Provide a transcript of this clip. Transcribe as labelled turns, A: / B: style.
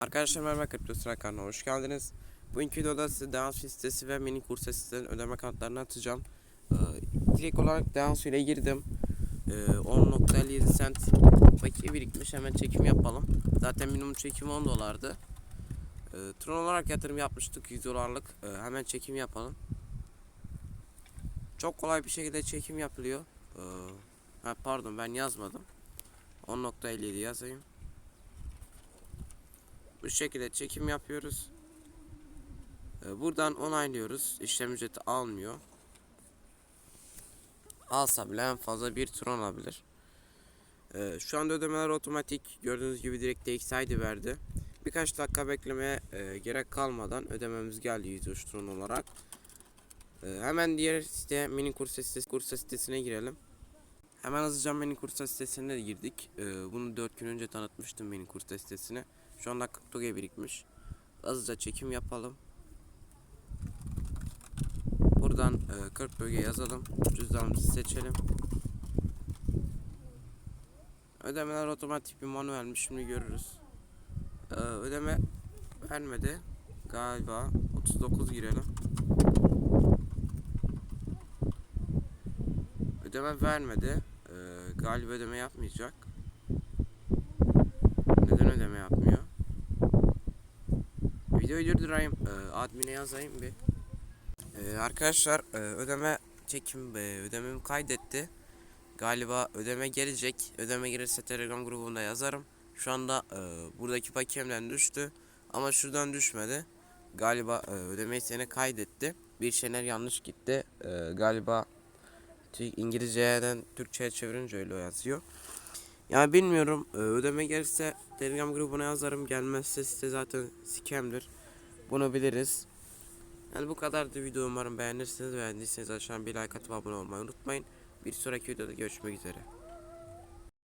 A: Arkadaşlar merhaba Kripto Sıra kanalına hoş geldiniz. Bugünkü videoda size Deans sitesi ve mini kursa sitesinin ödeme kartlarını atacağım. Ee, direkt olarak Deans ile girdim. Ee, 10.57 cent bakiye birikmiş hemen çekim yapalım. Zaten minimum çekim 10 dolardı. Ee, Tron olarak yatırım yapmıştık 100 dolarlık. Ee, hemen çekim yapalım. Çok kolay bir şekilde çekim yapılıyor. Ee, ha, pardon ben yazmadım. 10.57 yazayım. Bu şekilde çekim yapıyoruz. Ee, Buradan onaylıyoruz. İşlem ücreti almıyor. Alsa bile en fazla bir tron alabilir. Ee, Şu anda ödemeler otomatik. Gördüğünüz gibi direkt DXID verdi. Birkaç dakika beklemeye e, gerek kalmadan ödememiz geldi 103 tron olarak. Ee, Hemen diğer site mini kursa kursa sitesine girelim. Hemen hızlıca mini kursa sitesine de girdik. Ee, Bunu 4 gün önce tanıtmıştım mini kursa sitesine. Şu anda 40 toge birikmiş. Hızlıca çekim yapalım. Buradan e, 40 bölge yazalım. Cüzdanımızı seçelim. Ödemeler otomatik bir manuelmiş şimdi görürüz. Ee, ödeme vermedi. Galiba 39 girelim. Ödeme vermedi. Galiba ödeme yapmayacak. Neden ödeme yapmıyor? Videoyu durdurayım. Ee, admin'e yazayım bir. Ee, arkadaşlar e, ödeme çekim e, ödememi kaydetti. Galiba ödeme gelecek. Ödeme gelirse Telegram grubunda yazarım. Şu anda e, buradaki pakemden düştü. Ama şuradan düşmedi. Galiba e, ödemeyi seni kaydetti. Bir şeyler yanlış gitti. E, galiba İngilizceden Türkçe'ye çevirince öyle yazıyor. Yani bilmiyorum e, ödeme gelirse Telegram grubuna yazarım gelmezse site zaten scam'dir. Bunu biliriz. Yani bu kadardı video umarım beğenirsiniz. Beğendiyseniz aşağıdan bir like atıp abone olmayı unutmayın. Bir sonraki videoda görüşmek üzere.